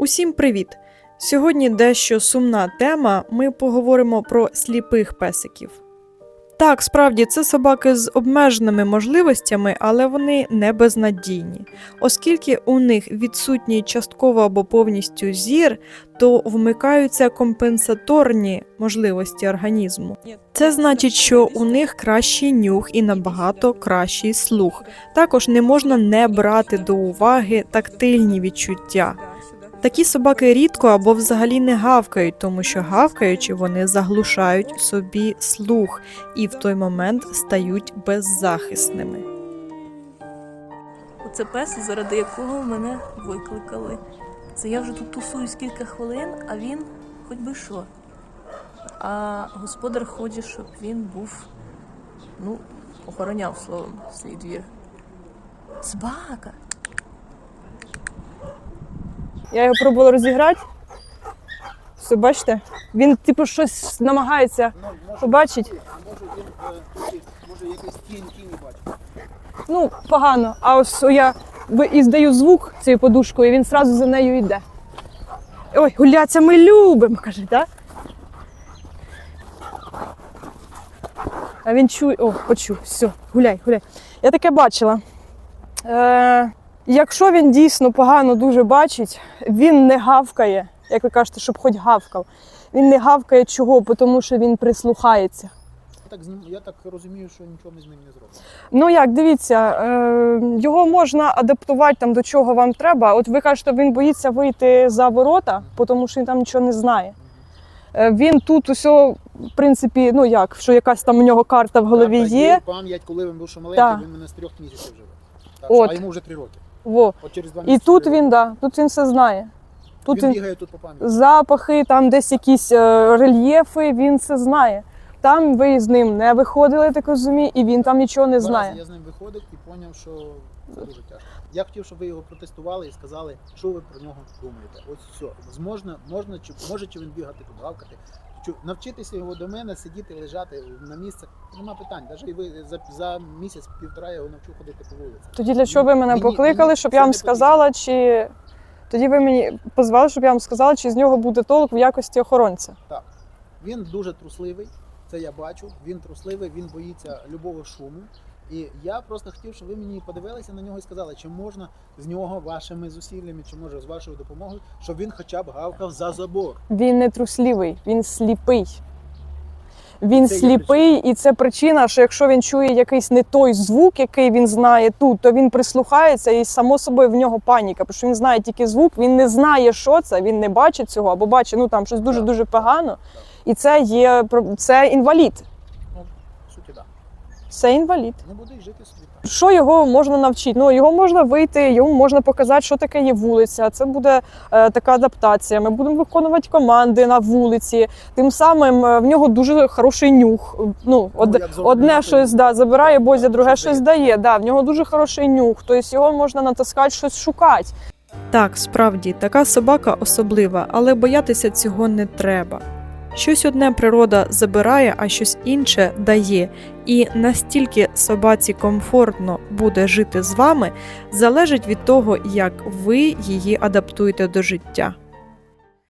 Усім привіт! Сьогодні дещо сумна тема. Ми поговоримо про сліпих песиків. Так, справді, це собаки з обмеженими можливостями, але вони не безнадійні. Оскільки у них відсутній частково або повністю зір, то вмикаються компенсаторні можливості організму. Це значить, що у них кращий нюх і набагато кращий слух. Також не можна не брати до уваги тактильні відчуття. Такі собаки рідко або взагалі не гавкають, тому що гавкаючи, вони заглушають собі слух і в той момент стають беззахисними. Оце пес, заради якого мене викликали. Це я вже тут тусуюсь кілька хвилин, а він хоч би що. А господар хоче, щоб він був, ну, охороняв словом свій двір. Собака! Я його пробувала розіграти. Все, бачите? Він, типу, щось намагається побачити. Може він е, може якась тінь тіні бачить. Ну, погано. А ось я і здаю звук цією подушкою, і він одразу за нею йде. Ой, гуляться ми любимо, каже, так? А він чує. О, почув, все, гуляй, гуляй. Я таке бачила. Е, якщо він дійсно погано дуже бачить, він не гавкає, як ви кажете, щоб хоч гавкав. Він не гавкає чого, тому що він прислухається. Я так, я так розумію, що нічого ми з ним не зробимо. Ну як, дивіться, е, його можна адаптувати там до чого вам треба. От ви кажете, він боїться вийти за ворота, тому що він там нічого не знає. Е, він тут усе, в принципі, ну як, що якась там у нього карта в голові Карта є. Пам'ять, коли він був ще маленький, Так. він мене з трьох місяців живе. Так, От. А йому вже три роки. Во. От через два І місяці. тут він, да, тут він все знає. Тут він він, бігає тут по пам'яті. запахи, там десь якісь е, рельєфи, він все знає. Там ви з ним не виходили, так розумію, і він там нічого не Два рази знає. Я з ним виходив і зрозумів, що це дуже тяжко. Я хотів, щоб ви його протестували і сказали, що ви про нього думаєте. Ось все. Зможна, можна, чи може чи він бігати тут, гавкати. Чи навчитися його до мене, сидіти, лежати на місцях. Нема питань. Навіть і ви за, за місяць-півтора я його навчу ходити по вулиці. Тоді для чого ви мене Мені- покликали, мені щоб я вам сказала, сказала, чи тоді ви мені позвали, щоб я вам сказала, чи з нього буде толк в якості охоронця. Так. Він дуже трусливий, це я бачу. Він трусливий, він боїться любого шуму. І я просто хотів, щоб ви мені подивилися на нього і сказали, чи можна з нього вашими зусиллями, чи може з вашою допомогою, щоб він хоча б гавкав за забор. Він не трусливий, він сліпий. Він Це сліпий, і це причина, що якщо він чує якийсь не той звук, який він знає тут, то він прислухається і само собою в нього паніка. Тому що він знає тільки звук, він не знає, що це, він не бачить цього, або бачить ну там щось дуже дуже погано. І це є це інвалід. Ну, в суті, так. Це інвалід. Ну буде й жити собі так. Що його можна навчити? Ну його можна вийти, йому можна показати, що таке є вулиця. Це буде е, така адаптація. Ми будемо виконувати команди на вулиці. Тим самим е, в нього дуже хороший нюх. Ну, од, як одне ординатою. щось да, забирає Бозя, друге Щось щось дає. Да, в нього дуже хороший нюх. Тобто його можна натаскати щось шукати. Так, справді, така собака особлива, але боятися цього не треба. Щось одне природа забирає, а щось інше дає, і настільки собаці комфортно буде жити з вами, залежить від того, як ви її адаптуєте до життя.